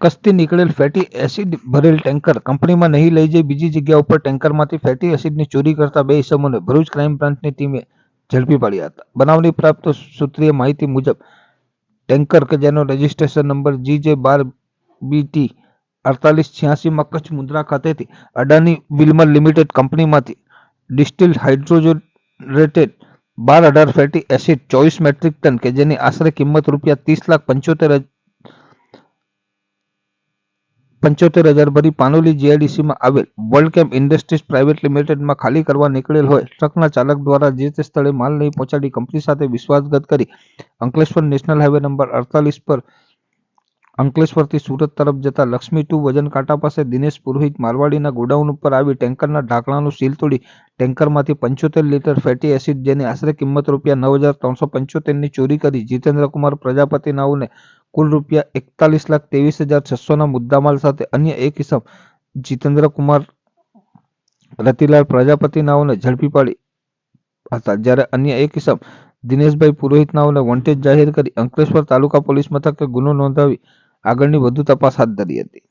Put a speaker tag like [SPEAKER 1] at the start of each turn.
[SPEAKER 1] કચ્છથી નીકળેલ fatty acid ભરેલ tanker કંપનીમાં નહીં લઈ જઈ બીજી જગ્યા ઉપર ટેન્કરમાંથી ફેટી એસિડની ચોરી કરતા બે ઇસમોને ભરૂચ ક્રાઇમ બ્રાન્ચની ટીમે ઝડપી પાડ્યા હતા બનાવની પ્રાપ્ત સૂત્રીય માહિતી મુજબ ટેન્કર કે જેનો રજિસ્ટ્રેશન નંબર જી જે બાર બીટી અડતાલીસ છ્યાસીમાં કચ્છ મુન્દ્રા ખાતેથી અડાની વિલમર લિમિટેડ કંપનીમાંથી ડિસ્ટિલ્ડ હાઇડ્રોજનેટેડ બાર અઢાર ફેટી એસિડ ચોવીસ મેટ્રિક ટન કે જેની આશરે કિંમત રૂપિયા ત્રીસ લાખ પંચોતેર હજ- પંચોતેર હજાર ભરી પાનોલી જીઆઈડીસીમાં આવેલ વર્લ્ડ કેમ્પ ઇન્ડસ્ટ્રીઝ પ્રાઇવેટ લિમિટેડમાં ખાલી કરવા નીકળેલ હોય, ટ્રકના ચાલક દ્વારા જે તે સ્થળે માલ નહીં પહોંચાડી કંપની સાથે વિશ્વાસઘાત કરી અંકલેશ્વર નેશનલ હાઈવે નંબર અડતાલીસ પર અંકલેશ્વરથી સુરત તરફ જતા લક્ષ્મી ટુ વજન કાંટા પાસે દિનેશ પુરોહિત મારવાડીના ગોડાઉન ઉપર આવી ટેન્કરના ઢાંકણાનું સીલ તોડી ટેન્કરમાંથી પંચોતેર લીટર ફેટી એસિડ જેની આશરે કિંમત રૂપિયા નવ હજાર ત્રણસો પંચોતેરની ચોરી કરી જીતેન્દ્રકુમાર પ્રજાપતિ નાઓને કુલ રૂપિયા એકતાલીસ લાખ ત્રેવીસ હજાર છસોના મુદ્દામાલ સાથે અન્ય એક ઇસમ જીતેન્દ્રકુમાર રતિલાલ પ્રજાપતિ નાઓને ઝડપી પાડી હતા. જ્યારે અન્ય એક ઇસમ દિનેશભાઈ પુરોહિત નાઓને વોન્ટેડ જાહેર કરી અંકલેશ્વર તાલુકા પોલીસ મથકે ગુનો નોંધાવી આગળની વધુ તપાસ હાથ ધરી હતી.